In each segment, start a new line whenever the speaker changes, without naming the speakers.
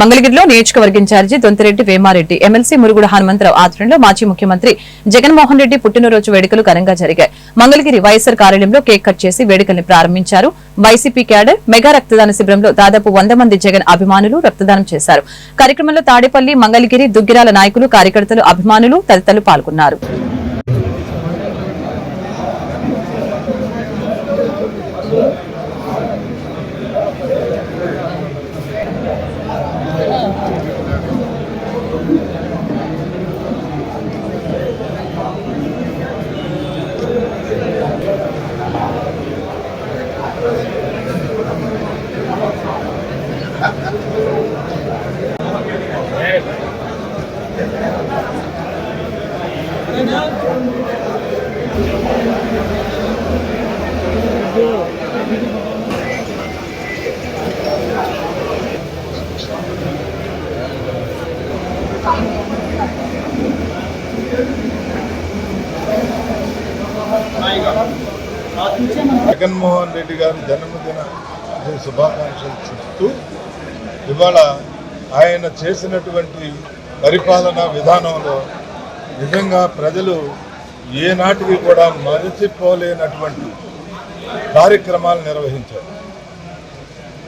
మంగళగిరిలో నియోజకవర్గ in charge Dontireddy Vemareddy MLC Murugudu Hanumantharao ఆధ్వర్యంలో మాజీ ముఖ్యమంత్రి జగన్మోహన్ రెడ్డి పుట్టినరోజు వేడుకలు ఘనంగా జరిగాయి. మంగళగిరి వైఎస్సార్ కార్యాలయంలో కేక్ కట్ చేసి వేడుకల్ని ప్రారంభించారు. వైసీపీ క్యాడర్ మెగా రక్తదాన శిబిరంలో దాదాపు వంద మంది జగన్ అభిమానులు రక్తదానం చేశారు. కార్యక్రమంలో తాడేపల్లి మంగళగిరి దుగ్గిరాల నాయకులు కార్యకర్తలు అభిమానులు తదితరులు పాల్గొన్నారు
జగన్మోహన్ రెడ్డి గారి జన్మదిన శుభాకాంక్షలు చెప్తూ ఇవాళ ఆయన చేసినటువంటి పరిపాలన విధానంలో నిజంగా ప్రజలు ఏనాటికి కూడా మరచిపోలేనటువంటి కార్యక్రమాలు నిర్వహించారు.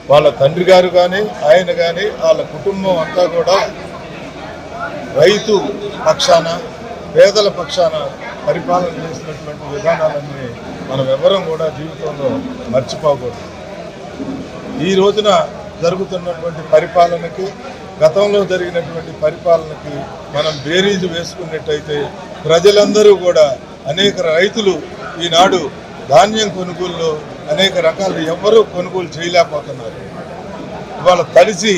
వాళ్ళ తండ్రి గారు కానీ ఆయన కానీ వాళ్ళ కుటుంబం అంతా కూడా రైతు పక్షాన పేదల పక్షాన పరిపాలన చేసినటువంటి విధానాలన్నీ మనం ఎవరం కూడా జీవితంలో మర్చిపోకూడదు. ఈ రోజున జరుగుతున్నటువంటి పరిపాలనకి గతంలో జరిగినటువంటి పరిపాలనకి మనం బేరీజు వేసుకున్నట్టయితే ప్రజలందరూ కూడా అనేక రైతులు ఈనాడు ధాన్యం కొనుగోలులో అనేక రకాలు ఎవ్వరూ కొనుగోలు చేయలేకపోతున్నారు. ఇవాళ తడిసి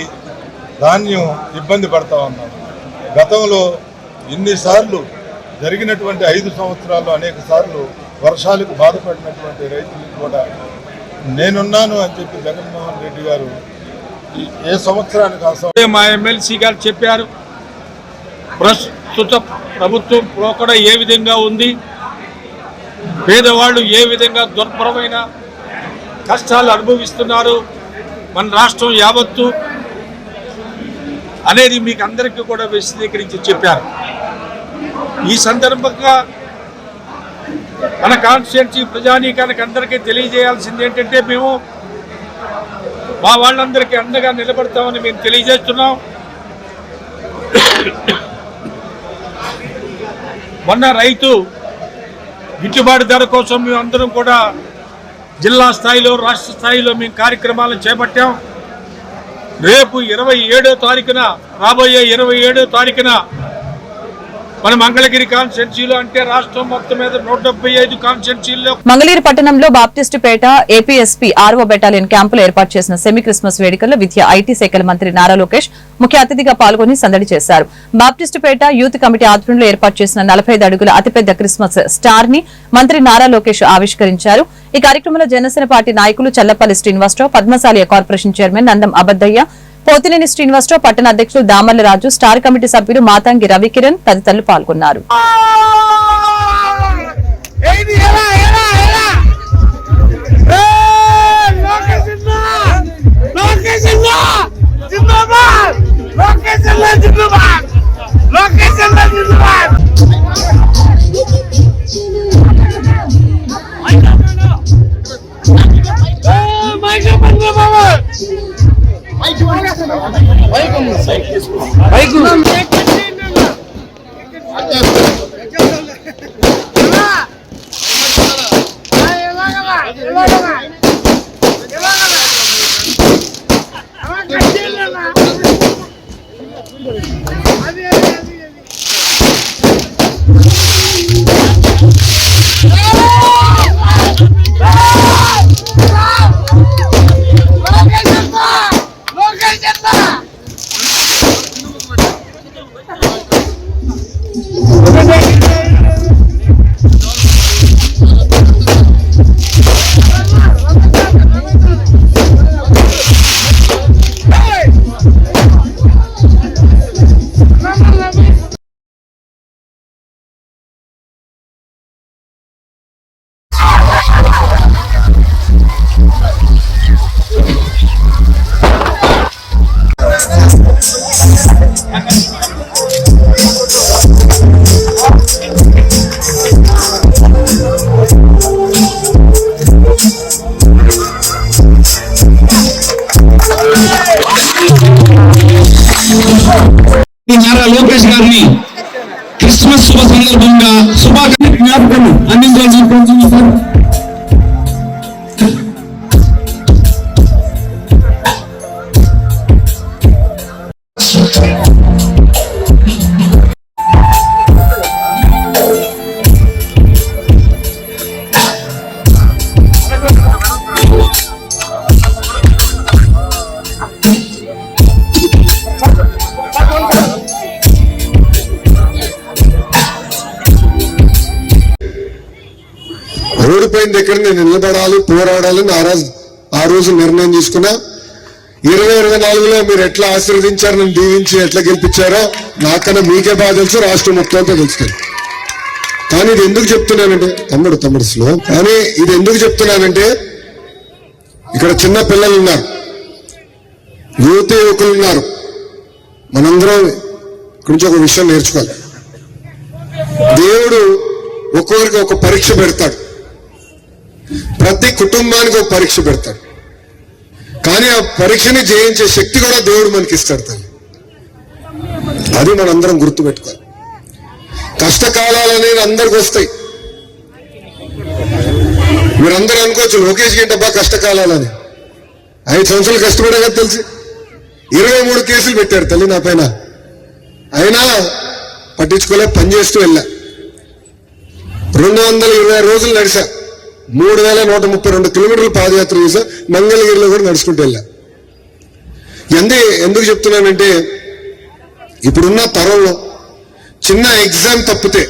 ధాన్యం ఇబ్బంది పడతా ఉన్నాం గతంలో ఇన్నిసార్లు జరిగినటువంటి ఐదు సంవత్సరాల్లో అనేక సార్లు వర్షాలకు బాధపడినటువంటి రైతులకు కూడా నేనున్నాను అని చెప్పి జగన్మోహన్ రెడ్డి గారు ఏ సంవత్సరానికి ఆ
మా ఎమ్మెల్సీ గారు చెప్పారు. ప్రస్తుత ప్రభుత్వం పోకడ ఏ విధంగా ఉంది? పేదవాళ్ళు ఏ విధంగా దుర్భరమైన కష్టాలు అనుభవిస్తున్నారు? మన రాష్ట్రం యావత్తు అనేది మీకు అందరికీ కూడా విశదీకరించి చెప్పారు. ఈ సందర్భంగా మన కాన్స్టిట్యున్సీ ప్రజానీకానికి అందరికీ తెలియజేయాల్సింది ఏంటంటే మేము మా వాళ్ళందరికీ అండగా నిలబడతామని మేము తెలియజేస్తున్నాం. మొన్న రైతు గిట్టుబాటు ధర కోసం మేము అందరం కూడా జిల్లా స్థాయిలో రాష్ట్ర స్థాయిలో మేము కార్యక్రమాలను చేపట్టాం. రేపు ఇరవై ఏడో తారీఖున రాబోయే ఇరవై ఏడో తారీఖున మన మంగళగిరి కాన్స్టిట్యున్సీలో అంటే రాష్ట్రం మొత్తం మీద నూట డెబ్బై ఐదు కాన్స్టిట్యున్సీల్లో
మంగళగిరి పట్టణంలో బాప్టిస్టు పేట ఏపీఎస్పీ ఆర్వో బెటాలియన్ క్యాంపులో ఏర్పాటు చేసిన సెమీ క్రిస్మస్ వేడుకల్లో విద్య ఐటీ శాఖల మంత్రి నారా లోకేష్ ముఖ్య అతిథిగా పాల్గొని సందడి చేశారు. బాప్టిస్టు పేట యూత్ కమిటీ ఆధ్వర్యంలో ఏర్పాటు చేసిన నలభై అడుగుల అతిపెద్ద క్రిస్మస్ స్టార్ని మంత్రి నారా లోకేష్ ఆవిష్కరించారు. ఈ కార్యక్రమంలో జనసేన పార్టీ నాయకులు చల్లపల్లి శ్రీనివాసరావు పద్మశాలియ కార్పొరేషన్ చైర్మన్ నందం అబద్దయ్య పోతినేని శ్రీనివాసరావు పట్టణ అధ్యక్షులు దామర్ల రాజు స్టార్ కమిటీ సభ్యులు మాతంగి రవికిరణ్ తదితరులు పాల్గొన్నారు.
ఏది? అది అది
అది నారా లోకేష్ గారిని క్రిస్మస్ శుభ సందర్భంగా శుభాకాంక్ష జ్ఞాపకం
దగ్గర నేను నిలబడాలి పోరాడాలని ఆ రోజు ఆ రోజు నిర్ణయం తీసుకున్నా. ఇరవై ఇరవై నాలుగులో మీరు ఎట్లా ఆశీర్వదించారు నన్ను దీవించి ఎట్లా గెలిపించారో నాకన్నా మీకే బాగా తెలుసు రాష్ట్రం మొత్తంతో తెలుసుకోండి కానీ ఇది ఎందుకు చెప్తున్నానంటే తమ్ముడు తమ్ముడు స్లో కానీ ఇది ఎందుకు చెప్తున్నానంటే ఇక్కడ చిన్న పిల్లలు ఉన్నారు. యువత యువకులు ఉన్నారు. మనందరం ఇక్కడి నుంచి ఒక విషయం నేర్చుకోవాలి. దేవుడు ఒక్కొక్కరికి ఒక పరీక్ష పెడతాడు. ప్రతి కుటుంబానికి ఒక పరీక్ష పెడతాడు. కానీ ఆ పరీక్షని జయించే శక్తి కూడా దేవుడు మనకి ఇస్తాడు తల్లి. అది మనందరం గుర్తుపెట్టుకోవాలి. కష్టకాలాలు అనేది అందరికి వస్తాయి. మీరందరూ అనుకోవచ్చు లోకేష్ గంట బాగా కష్టకాలాలని ఐదు సంవత్సరాలు కష్టపడే కదా తెలిసి. ఇరవై మూడు కేసులు పెట్టారు తల్లి నా పైన. అయినా పట్టించుకోలే పనిచేస్తూ వెళ్ళా. రెండు వందల ఇరవై రోజులు నడిచా మూడు వేల నూట ముప్పై రెండు కిలోమీటర్లు పాదయాత్ర చేశా మంగళగిరిలో కూడా నడుచుకుంటూ వెళ్ళా. ఎందు ఎందుకు చెప్తున్నానంటే ఇప్పుడున్న తరంలో చిన్న ఎగ్జామ్ తప్పితే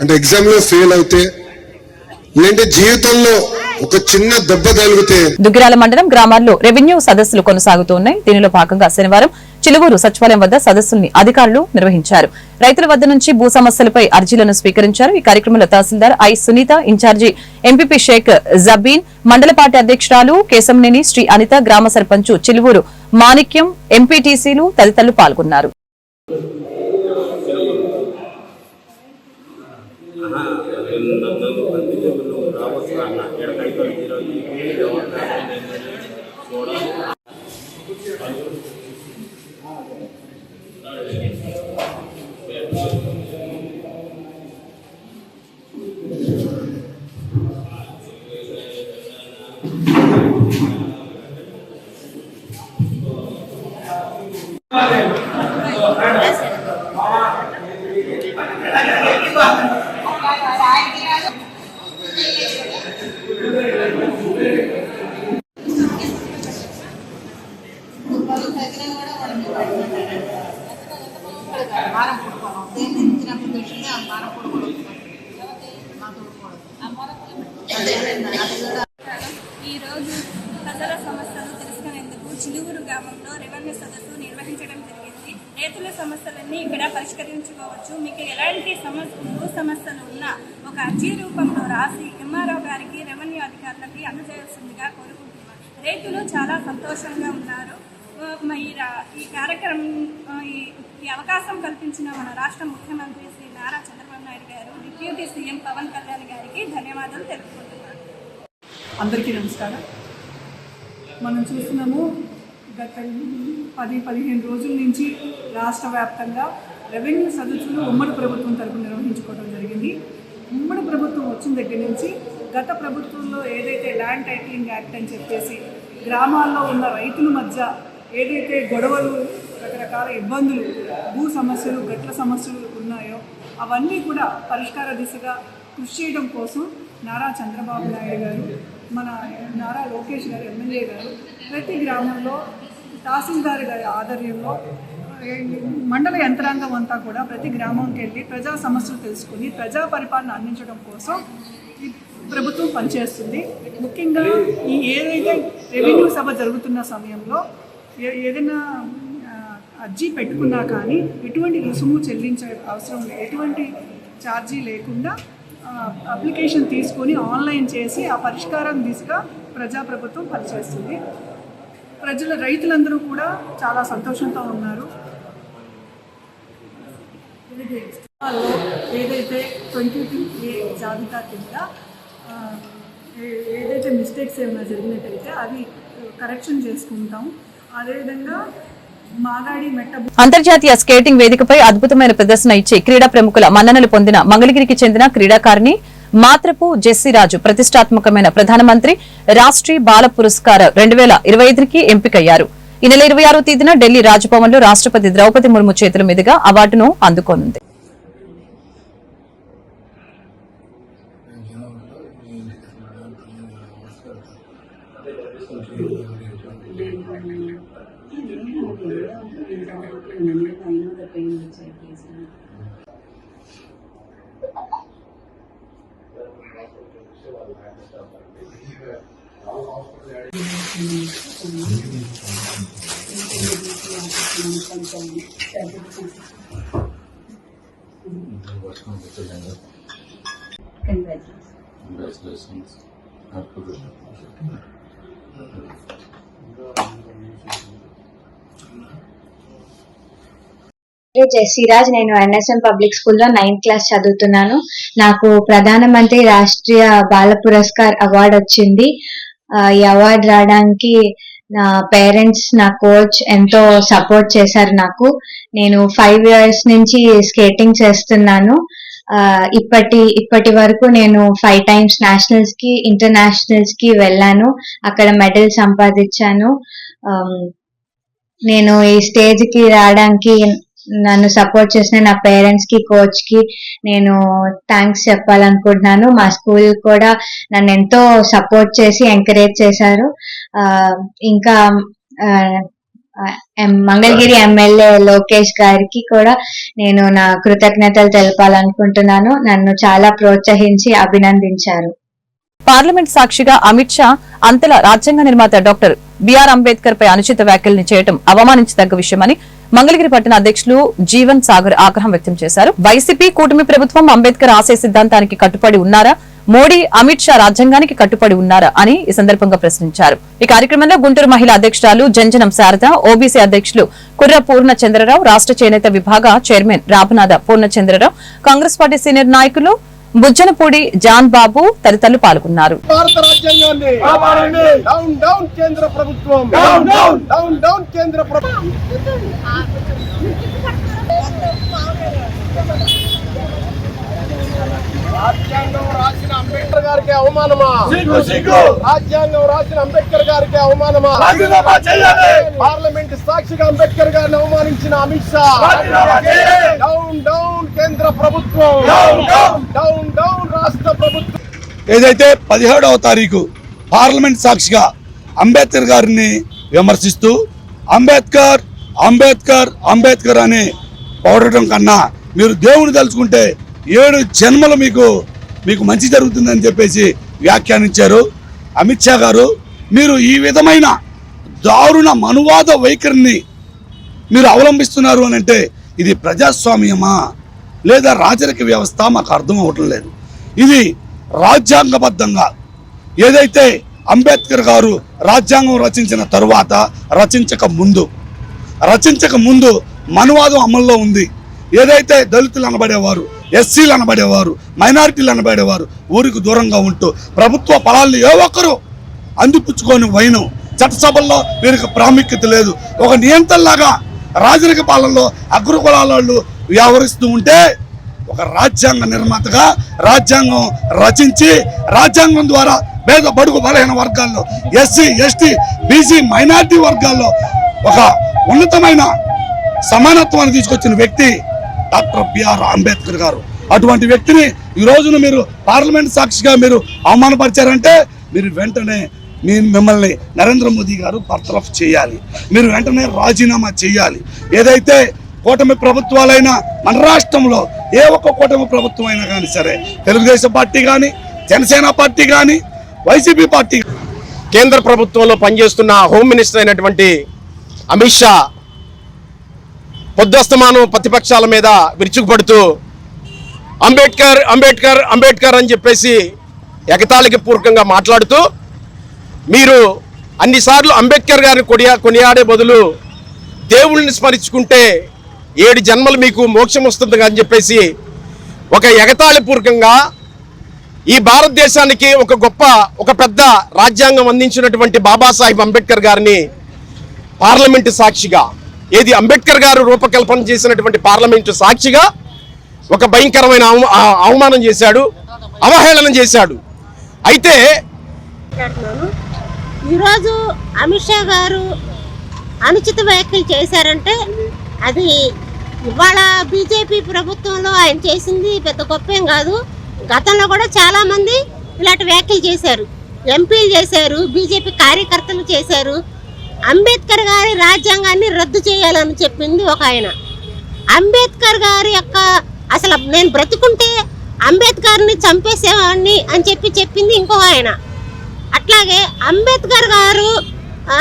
అంటే ఎగ్జామ్లో ఫెయిల్ అయితే లేదంటే జీవితంలో ఒక చిన్న దెబ్బ తగిలితే
దుగ్గిరాల మండలం గ్రామాల్లో రెవెన్యూ సదస్సులు కొనసాగుతున్నాయి దీనిలో భాగంగా శనివారం చిలువూరు సచివాలయం వద్ద సదస్సుల్ని అధికారులు నిర్వహించారు. రైతుల వద్ద నుంచి భూ సమస్యలపై అర్జీలను స్వీకరించారు. ఈ కార్యక్రమంలో తహసీల్దార్ I Sunitha in charge MPP Shaik Jabeen మండల పార్టీ అధ్యక్షురాలు కేశంనేని శ్రీ అనిత గ్రామ సర్పంచ్ చిలువూరు మాణిక్యం ఎంపీటీసీలు తదితరులు పాల్గొన్నారు
వారం పుట్టుకోవడం దేన్ని ఇచ్చినప్పుడు పెట్టింది ఆ వారం పుట్టుకోవడం
ఈరోజు ప్రజల సమస్యలు తెలుసుకునేందుకు చిలుగురు గ్రామంలో రెవెన్యూ సదస్సు నిర్వహించడం జరిగింది రైతుల సమస్యలన్నీ ఇక్కడ పరిష్కరించుకోవచ్చు మీకు ఎలాంటి సమస్య భూ సమస్యలు ఉన్నా ఒక అర్జీ రూపంలో రాసి ఎంఆర్ఓ గారికి రెవెన్యూ అధికారులకి అందజేయాల్సిందిగా కోరుకుంటున్నాను రైతులు చాలా సంతోషంగా ఉన్నారు. ఈ కార్యక్రమం ఈ ఈ అవకాశం కల్పించిన మన రాష్ట్ర ముఖ్యమంత్రి శ్రీ నారా చంద్రబాబు నాయుడు గారు డిప్యూటీ సీఎం పవన్ కళ్యాణ్ గారికి ధన్యవాదాలు తెలుపుకుంటున్నాను
అందరికీ నమస్కారం. మనం చూస్తున్నాము గత పది పదిహేను రోజుల నుంచి రాష్ట్ర వ్యాప్తంగా రెవెన్యూ సదస్సులు ఉమ్మడి ప్రభుత్వం తరపున నిర్వహించుకోవడం జరిగింది. ఉమ్మడి ప్రభుత్వం వచ్చిన దగ్గర నుంచి గత ప్రభుత్వంలో ఏదైతే ల్యాండ్ టైటిలింగ్ యాక్ట్ అని చెప్పేసి గ్రామాల్లో ఉన్న రైతుల మధ్య ఏదైతే గొడవలు రకరకాల ఇబ్బందులు భూ సమస్యలు గట్ల సమస్యలు ఉన్నాయో అవన్నీ కూడా పరిష్కార దిశగా కృషి చేయడం కోసం నారా చంద్రబాబు నాయుడు గారు మన నారా లోకేష్ గారు ఎమ్మెల్యే గారు ప్రతి గ్రామంలో తహసీల్దార్ గారి ఆధ్వర్యంలో మండల యంత్రాంగం అంతా కూడా ప్రతి గ్రామంకి వెళ్ళి ప్రజా సమస్యలు తెలుసుకుని ప్రజా పరిపాలన అందించడం కోసం ఈ ప్రభుత్వం పనిచేస్తుంది. ముఖ్యంగా ఈ ఏదైతే రెవెన్యూ సభ జరుగుతున్న సమయంలో ఏ- ఏదైనా అర్జీ పెట్టుకున్నా కానీ ఎటువంటి రుసుము చెల్లించే అవసరం లేదు ఎటువంటి ఛార్జీ లేకుండా అప్లికేషన్ తీసుకొని ఆన్లైన్ చేసి ఆ పరిష్కారం దిశగా ప్రజాప్రభుత్వం పనిచేస్తుంది. ప్రజల రైతులందరూ కూడా చాలా సంతోషంతో ఉన్నారు. ఏదైతే ట్వంటీ టూ ఏ జాబితా కింద ఏదైతే మిస్టేక్స్ ఏమైనా జరిగినట్టయితే అవి కరెక్షన్ చేసుకుంటాం. అదేవిధంగా
అంతర్జాతీయ స్కేటింగ్ వేదికపై అద్భుతమైన ప్రదర్శన ఇచ్చి క్రీడా ప్రముఖుల మన్ననలు పొందిన మంగళగిరికి చెందిన క్రీడాకారిణి మాత్రపు జెస్సిరాజు ప్రతిష్టాత్మకమైన ప్రధానమంత్రి రాష్ట్రీయ బాల పురస్కార రెండు వేల ఇరవై ఎంపికయ్యారు. ఈ నెల ఇరవై ఆరో తేదీన ఢిల్లీ రాజ్భవన్లో రాష్ట్రపతి ద్రౌపది ముర్ము చేతుల మీదుగా అవార్డును అందుకోనుంది.
పేరు సిరాజ్ నేను ఎన్ఎస్ఎం పబ్లిక్ స్కూల్లో నైన్త్ క్లాస్ చదువుతున్నాను. నాకు ప్రధానమంత్రి రాష్ట్రీయ బాల పురస్కార్ అవార్డు వచ్చింది. ఈ అవార్డు రావడానికి నా పేరెంట్స్ నా కోచ్ ఎంతో సపోర్ట్ చేశారు నాకు. నేను ఫైవ్ ఇయర్స్ నుంచి స్కేటింగ్ చేస్తున్నాను. ఇప్పటి ఇప్పటి వరకు నేను ఫైవ్ టైమ్స్ నేషనల్స్కి ఇంటర్నేషనల్స్కి వెళ్ళాను. అక్కడ మెడల్ సంపాదించాను. నేను ఈ స్టేజ్కి రావడానికి నన్ను సపోర్ట్ చేసిన నా పేరెంట్స్కి కోచ్కి నేను థ్యాంక్స్ చెప్పాలనుకుంటున్నాను. మా స్కూల్ కూడా నన్ను ఎంతో సపోర్ట్ చేసి ఎంకరేజ్ చేశారు. ఇంకా ఎం- మంగళగిరి ఎమ్మెల్యే లోకేష్ గారికి కూడా నేను నా కృతజ్ఞతలు తెలపాలనుకుంటున్నాను. నన్ను చాలా ప్రోత్సహించి అభినందించారు.
పార్లమెంట్ సాక్షిగా అమిత్ షా అంతల రాజ్యాంగ నిర్మాత డాక్టర్ బిఆర్ అంబేద్కర్ పై అనుచిత వ్యాఖ్యల్ని చేయడం అవమానించదగ్గ విషయమని మంగళగిరి పట్టణ అధ్యక్షులు జీవన్ సాగర్ ఆగ్రహం వ్యక్తం చేశారు. వైసీపీ కూటమి ప్రభుత్వం అంబేద్కర్ ఆశయ సిద్ధాంతానికి కట్టుబడి ఉన్నారా? మోడీ అమిత్ షా రాజ్యాంగానికి కట్టుబడి ఉన్నారా అని ఈ సందర్భంగా ప్రశ్నించారు. ఈ కార్యక్రమంలో గుంటూరు మహిళా అధ్యక్షురాలు జంజనం శారద ఓబీసీ అధ్యక్షులు కుర్ర పూర్ణ చంద్రరావు రాష్ట్ర చేనేత విభాగ chairman Rabhanatha Purna Chandrarao Congress party senior నాయకులు బుజ్జనపూడి జాన్ బాబు తదితరులు పాల్గొన్నారు.
భారత రాజ్యాంగాన్ని కాపాడండి. డౌన్ డౌన్ కేంద్ర ప్రభుత్వం. డౌన్ డౌన్ డౌన్ డౌన్ కేంద్ర ప్రభుత్వం రాజ్యాంగం రాసిన అంబేద్కర్ గారికి అవమానమా? రాజ్యాంగం రాసిన అంబేద్కర్ గారికి అవమానమా? పార్లమెంట్ సాక్షిగా అంబేద్కర్ గారిని అవమానించిన అమిత్ షా. డౌన్ డౌన్ కేంద్ర ప్రభుత్వం. Down down. రాష్ట్ర ప్రభుత్వం.
ఏదైతే పదిహేడవ తారీఖు పార్లమెంట్ సాక్షిగా అంబేద్కర్ గారిని విమర్శిస్తూ అంబేద్కర్ అంబేద్కర్ అంబేద్కర్ అని పొగడటం కన్నా మీరు దేవుని తలుచుకుంటే ఏడు జన్మలు మీకు మీకు మంచి జరుగుతుందని చెప్పేసి వ్యాఖ్యానించారు. అమిత్ షా గారు మీరు ఈ విధమైన దారుణ మనువాద వైఖరిని మీరు అవలంబిస్తున్నారు అని అంటే ఇది ప్రజాస్వామ్యమా? లేదా రాజరిక వ్యవస్థ? మాకు అర్థం అవ్వటం లేదు. ఇది రాజ్యాంగబద్ధంగా ఏదైతే అంబేద్కర్ గారు రాజ్యాంగం రచించిన తరువాత రచించక ముందు రచించక ముందు మనువాదం అమల్లో ఉంది. ఏదైతే దళితులు అనబడేవారు ఎస్సీలు అనబడేవారు మైనారిటీలు అనబడేవారు ఊరికి దూరంగా ఉంటూ ప్రభుత్వ ఫలాలను ఏ ఒక్కరు అందిపుచ్చుకొని వైనం. చట్టసభల్లో వీరికి ప్రాముఖ్యత లేదు. ఒక నియంత్రణలాగా రాజరిక పాలనలో అగ్రకులాలు వాళ్ళు వ్యవహరిస్తూ ఉంటే ఒక రాజ్యాంగ నిర్మాతగా రాజ్యాంగం రచించి రాజ్యాంగం ద్వారా పేద బడుగు బలహీన వర్గాల్లో ఎస్సీ ఎస్టీ బీసీ మైనారిటీ వర్గాల్లో ఒక ఉన్నతమైన సమానత్వాన్ని తీసుకొచ్చిన వ్యక్తి డాక్టర్ బిఆర్ అంబేద్కర్ గారు. అటువంటి వ్యక్తిని ఈ రోజున మీరు పార్లమెంట్ సాక్షిగా మీరు అవమానపరిచారంటే మీరు వెంటనే నేను మిమ్మల్ని నరేంద్ర మోదీ గారు బర్తరఫ్ చేయాలి. మీరు వెంటనే రాజీనామా చేయాలి. ఏదైతే కూటమి ప్రభుత్వాలైనా మన రాష్ట్రంలో ఏ ఒక్క కూటమి ప్రభుత్వం అయినా కానీ సరే తెలుగుదేశం పార్టీ కానీ జనసేన పార్టీ కానీ వైసీపీ పార్టీ
కేంద్ర ప్రభుత్వంలో పనిచేస్తున్న హోమ్ మినిస్టర్ అయినటువంటి అమిత్ షా పొద్దుస్తమానం ప్రతిపక్షాల మీద విరుచుకుపడుతూ అంబేద్కర్ అంబేద్కర్ అంబేద్కర్ అని చెప్పేసి ఎగతాళికి పూర్వకంగా మాట్లాడుతూ మీరు అన్నిసార్లు అంబేద్కర్ గారిని కొనియా కొనియాడే బదులు దేవుళ్ళని స్మరించుకుంటే ఏడు జన్మలు మీకు మోక్షం వస్తుంది అని చెప్పేసి ఒక ఎగతాళిపూర్వకంగా ఈ భారతదేశానికి ఒక గొప్ప ఒక పెద్ద రాజ్యాంగం అందించినటువంటి బాబాసాహెబ్ అంబేద్కర్ గారిని పార్లమెంటు సాక్షిగా ఏది అంబేద్కర్ గారు రూపకల్పన చేసినటువంటి పార్లమెంటు సాక్షిగా ఒక భయంకరమైన అవమానం చేశాడు అవహేళన చేశాడు. అయితే
ఈరోజు అమిత్ షా గారు అనుచిత వ్యాఖ్యలు చేశారంటే అది ఇవాళ బీజేపీ ప్రభుత్వంలో ఆయన చేసింది పెద్ద గొప్ప కాదు. గతంలో కూడా చాలామంది ఇలాంటి వ్యాఖ్యలు చేశారు. ఎంపీలు చేశారు బీజేపీ కార్యకర్తలు చేశారు. అంబేద్కర్ గారి రాజ్యాంగాన్ని రద్దు చేయాలని చెప్పింది ఒక ఆయన. అంబేద్కర్ గారి యొక్క అసలు నేను బ్రతుకుంటే అంబేద్కర్ని చంపేసేవాడిని అని చెప్పి చెప్పింది ఇంకో ఆయన. అట్లాగే అంబేద్కర్ గారు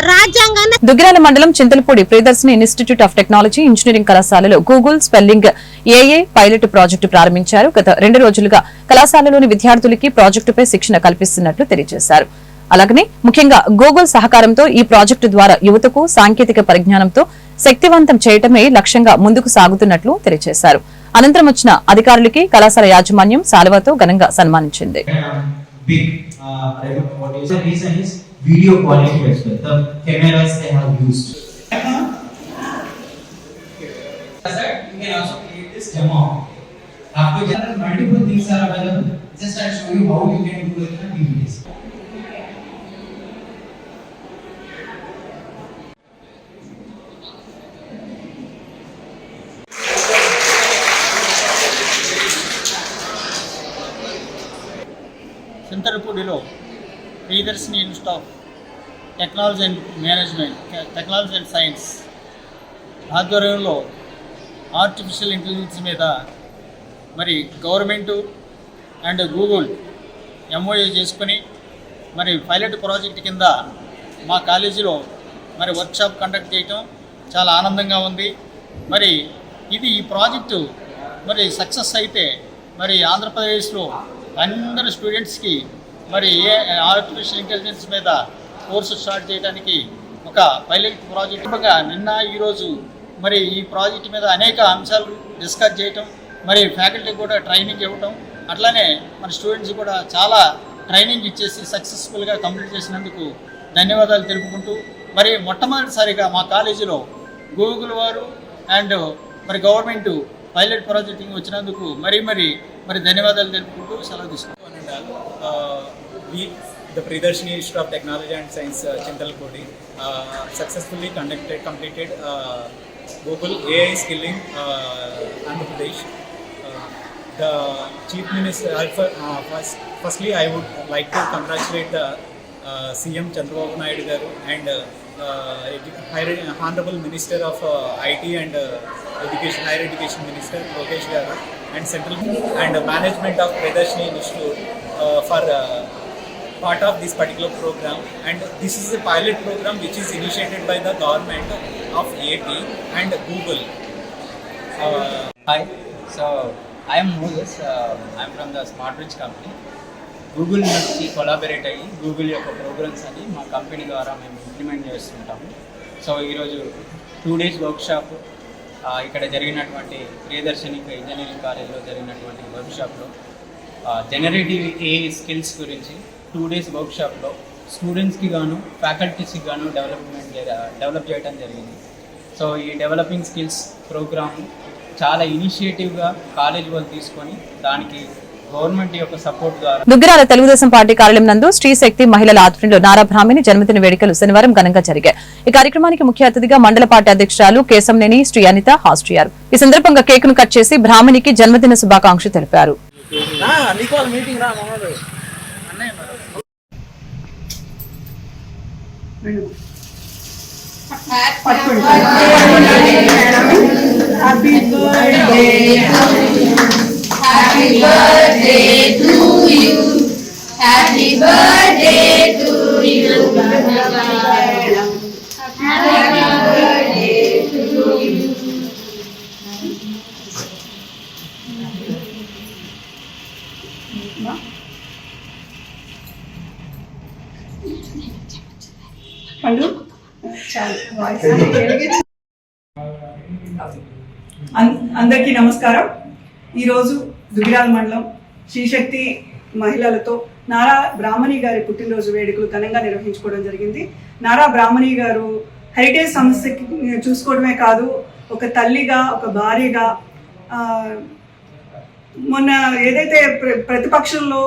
రాజ్యాంగాన్ని
దుగ్గిరాల మండలం Chintalapudi Priyadarshini institute of technology engineering కళాశాలలో Google spelling AA pilot project ప్రారంభించారు. గత రెండు రోజులుగా కళాశాలలోని విద్యార్థులకి ప్రాజెక్టుపై శిక్షణ కల్పిస్తున్నట్లు తెలియజేశారు. అలాగనే ముఖ్యంగా గూగుల్ సహకారంతో ఈ ప్రాజెక్టు ద్వారా యువతకు సాంకేతిక పరిజ్ఞానంతో శక్తివంతం చేయటమే లక్ష్యంగా ముందుకు సాగుతున్నట్లు తెలియజేశారు. అనంతరం వచ్చిన అధికారులకి కళాశాల యాజమాన్యం సాలవాతో ఘనంగా సన్మానించింది.
Priyadarshini institute of technology and management technology and science ఆధ్వర్యంలో ఆర్టిఫిషియల్ ఇంటెలిజెన్స్ మీద మరి గవర్నమెంటు అండ్ గూగుల్ ఎంఓఏ చేసుకుని మరి పైలట్ ప్రాజెక్ట్ కింద మా కాలేజీలో మరి వర్క్షాప్ కండక్ట్ చేయటం చాలా ఆనందంగా ఉంది. మరి ఇది ఈ ప్రాజెక్టు మరి సక్సెస్ అయితే మరి ఆంధ్రప్రదేశ్లో అందరు స్టూడెంట్స్కి మరి ఏ ఆర్టిఫిషియల్ ఇంటెలిజెన్స్ మీద కోర్సు స్టార్ట్ చేయడానికి ఒక పైలట్ ప్రాజెక్ట్ నిన్న ఈరోజు మరి ఈ ప్రాజెక్ట్ మీద అనేక అంశాలు డిస్కస్ చేయటం మరి ఫ్యాకల్టీ కూడా ట్రైనింగ్ ఇవ్వటం అట్లానే మన స్టూడెంట్స్ కూడా చాలా ట్రైనింగ్ ఇచ్చేసి సక్సెస్ఫుల్గా కంప్లీట్ చేసినందుకు ధన్యవాదాలు తెలుపుకుంటూ మరి మొట్టమొదటిసారిగా మా కాలేజీలో గూగుల్ వారు అండ్ మరి గవర్నమెంట్ పైలట్ ప్రాజెక్టింగ్ వచ్చినందుకు మరి మరి మరి ధన్యవాదాలు తెలుపుకుంటూ సెలవు తీసుకుంటాం
we, the Pridarshini Institute of Technology and Science, uh, Chintalpudi, uh, successfully conducted, completed uh, Google AI skilling uh, Andhra Pradesh. Uh, the Chief Minister, uh, first, firstly, I would like to congratulate the uh, CM Chandrababu Naidu garu and uh, uh, Honorable Minister of uh, IT and uh, Education, Higher Education Minister Lokesh garu and Central and uh, Management of Pridarshini Institute uh, for uh, part of this particular program and this is a pilot program which is initiated by the government of AP and Google. Uh,
Hi, so I am Moses. Uh, I am from the Smart Bridge company. Google నుంచి collaborate అయ్యి Google యొక్క programmes అని మా company ద్వారా మేము implement చేస్తుంటాము so ఈరోజు two days workshop ఇక్కడ జరిగినటువంటి ప్రియదర్శనిక ఇంజనీరింగ్ కాలేజ్లో జరిగినటువంటి వర్క్షాప్లో జనరేటివ్ ఏ స్కిల్స్ గురించి టూ డేస్ వర్క్షాప్లో స్టూడెంట్స్కి గాను ఫ్యాకల్టీస్కి గాను డెవలప్మెంట్ డెవలప్ చేయడం జరిగింది. సో ఈ డెవలపింగ్ స్కిల్స్ ప్రోగ్రామ్ చాలా ఇనిషియేటివ్గా కాలేజ్ వాళ్ళు తీసుకొని దానికి గవర్నమెంట్ యొక్క సపోర్ట్ ద్వారా
దుగ్గిరాల తెలుగుదేశం పార్టీ కార్యాలయం నందు శ్రీ శక్తి మహిళల ఆధ్వర్యంలో నారా బ్రాహ్మణి జన్మదిన వేడుకలు శనివారం ఘనంగా జరిగాయి. ఈ కార్యక్రమానికి ముఖ్య అతిథిగా మండల పార్టీ అధ్యక్షురాలు కేశంనేని శ్రీ అనిత హాజరయ్యారు ఈ సందర్భంగా కేక్ను కట్ చేసి బ్రాహ్మణికి జన్మదిన శుభాకాంక్షలు తెలిపారు.
అన్- అందరికీ నమస్కారం. ఈరోజు దుగిరాల మండలం శ్రీశక్తి మహిళలతో నారా బ్రాహ్మణి గారి పుట్టినరోజు వేడుకలు ఘనంగా నిర్వహించుకోవడం జరిగింది. నారా బ్రాహ్మణి గారు హెరిటేజ్ సంస్థకి చూసుకోవడమే కాదు ఒక తల్లిగా ఒక భార్యగా మొన్న ఏదైతే ప్ర- ప్రతిపక్షంలో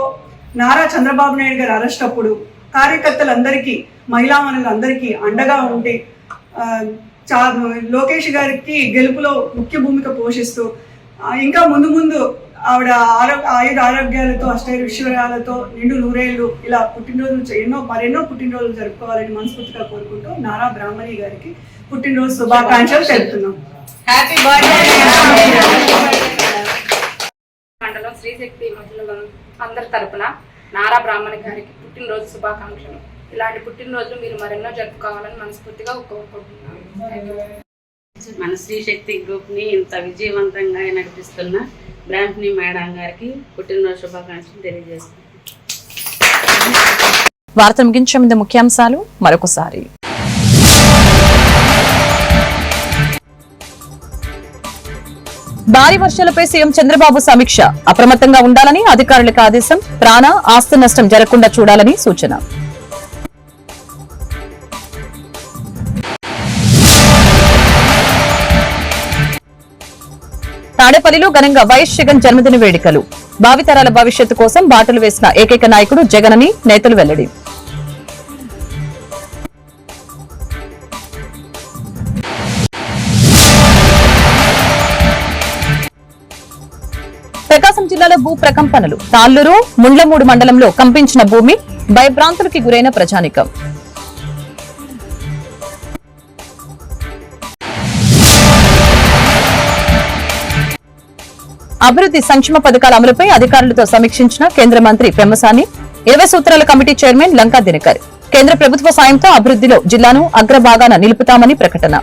నారా చంద్రబాబు నాయుడు గారు అరెస్ట్ అప్పుడు కార్యకర్తలందరికీ మహిళా మనులందరికీ అండగా ఉండి చా లోకేష్ గారికి గెలుపులో ముఖ్య భూమిక పోషిస్తూ ఇంకా ముందు ముందు ఆవిడ ఆరోగ్య ఆయుధ ఆరోగ్యాలతో అష్టైశ్వర్యాలతో నిండు నూరేళ్ళు ఇలా పుట్టినరోజులు ఎన్నో మరెన్నో పుట్టినరోజులు జరుపుకోవాలని మనస్ఫూర్తిగా కోరుకుంటూ నారా బ్రాహ్మణి గారికి పుట్టినరోజు శుభాకాంక్షలు తెలుపుతున్నాం. హ్యాపీ
మండలం శ్రీశక్తి మహిళల అందరి తరపున నారా బ్రాహ్మణి గారికి పుట్టినరోజు శుభాకాంక్షలు. ఇలాంటి పుట్టినరోజులు మీరు మరెన్నో జరుపుకోవాలని మనస్ఫూర్తిగా కోరుకుంటున్నాను.
మన శ్రీశక్తి గ్రూప్ని ఇంత విజయవంతంగా నడిపిస్తున్న బ్రాహ్మణి మేడం గారికి పుట్టినరోజు శుభాకాంక్షలు తెలియజేస్తున్నాను.
వార్త ముగించే ముందు ముఖ్యాంశాలు మరొకసారి. భారీ వర్షాలపై సీఎం చంద్రబాబు సమీక్ష. అప్రమత్తంగా ఉండాలని అధికారులకు ఆదేశం. ప్రాణ ఆస్తి నష్టం జరగకుండా చూడాలని సూచన. తాడేపల్లిలో ఘనంగా వైఎస్ జగన్ జన్మదిన వేడుకలు. భావితరాల భవిష్యత్తు కోసం బాటలు వేసిన ఏకైక నాయకుడు జగన్ అని నేతలు వెల్లడి. ప్రకాశం జిల్లాలో భూ ప్రకంపనలు. తాళ్ళూరు ముండ్లమూడు మండలంలో కంపించిన భూమి భయభ్రాంతులకి గురైన ప్రజానికం. అభివృద్ధి సంక్షేమ పథకాల అమలుపై అధికారులతో సమీక్షించిన కేంద్ర మంత్రి పెమ్మసాని ఇరవై సూత్రాల కమిటీ చైర్మన్ లంకా దినకర్. కేంద్ర ప్రభుత్వ సాయంతో అభివృద్దిలో జిల్లాను అగ్రభాగాన నిలుపుతామని ప్రకటన.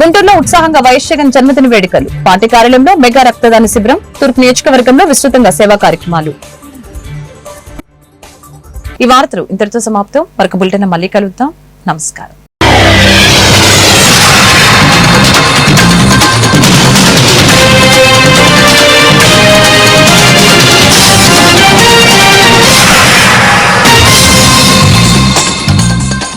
గుంటూరులో ఉత్సాహంగా వైఎస్ జగన్ జన్మదిన వేడుకలు. పార్టీ కార్యాలయంలో మెగా రక్తదాన శిబిరం తూర్పు నియోజకవర్గంలో విస్తృతంగా సేవా కార్యక్రమాలు. ఈ వార్తలు ఇంతటితో సమాప్తం. మరొక బులెటిన్ మళ్ళీ కలుద్దాం. నమస్కారం